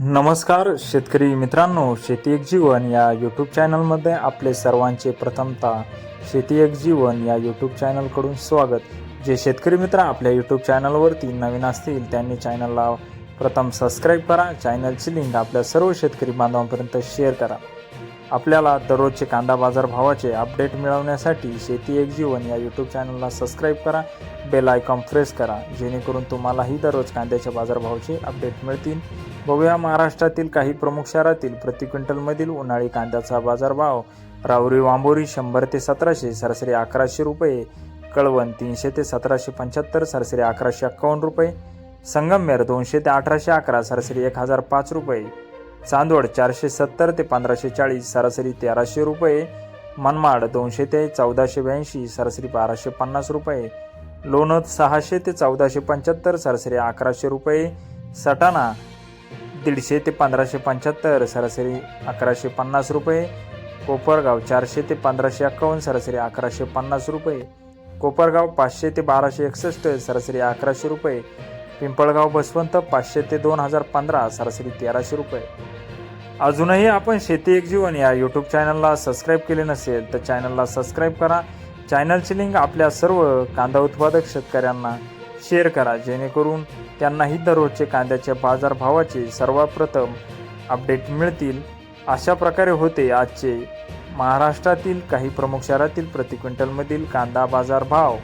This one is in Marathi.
नमस्कार शेतकरी मित्रांनो शेती एक जीवन या यूट्यूब चॅनलमध्ये आपले सर्वांचे प्रथमतः शेती एक जीवन या यूट्यूब चॅनलकडून स्वागत. जे शेतकरी मित्र आपल्या यूट्यूब चॅनलवरती नवीन असतील त्यांनी चॅनलला प्रथम सबस्क्राईब करा. चॅनलची लिंक आपल्या सर्व शेतकरी बांधवांपर्यंत शेअर करा. आपल्याला दररोजचे कांदा बाजार भावाचे अपडेट मिळवण्यासाठी शेती एक जीवन या यूट्यूब चॅनलला सबस्क्राईब करा बेल आयकॉन प्रेस करा जेणेकरून तुम्हालाही दररोज कांद्याच्या बाजारभावाचे अपडेट मिळतील. बघूया महाराष्ट्रातील काही प्रमुख शहरातील प्रति क्विंटलमधील उन्हाळी कांद्याचा बाजारभाव. राहुरी वांबोरी शंभर ते सतराशे सरासरी अकराशे रुपये. कळवण तीनशे ते सतराशे पंच्याहत्तर सरासरी अकराशे एक्कावन्न रुपये. संगमनेर दोनशे ते अठराशे अकरा सरासरी एक हजार पाच रुपये. चांदवड चारशे सत्तर ते पंधराशे चाळीस सरासरी तेराशे रुपये मनमाड दोनशे ते चौदाशे ब्याऐंशी सरासरी बाराशे पन्नास रुपये लोणद सहाशे ते चौदाशे पंच्याहत्तर सरासरी अकराशे रुपये सटाणा दीडशे ते पंधराशे पंच्याहत्तर सरासरी अकराशे पन्नास रुपये कोपरगाव चारशे ते पंधराशे एक्कावन्न सरासरी अकराशे पन्नास रुपये कोपरगाव पाचशे ते बाराशे एकसष्ट सरासरी अकराशे रुपये पिंपळगाव बसवंत पाचशे ते दोन हजार पंधरा सरासरी तेराशे रुपये. अजूनही आपण शेती एक जीवन या यूट्यूब चॅनलला सबस्क्राईब केले नसेल तर चॅनलला सबस्क्राईब करा. चॅनलची लिंक आपल्या सर्व कांदा उत्पादक शेतकऱ्यांना शेअर करा जेणेकरून त्यांनाही दररोजचे कांद्याच्या बाजारभावाचे सर्वप्रथम अपडेट मिळतील. अशा प्रकारे होते आजचे महाराष्ट्रातील काही प्रमुख शहरातील प्रति क्विंटलमधील कांदा बाजार भाव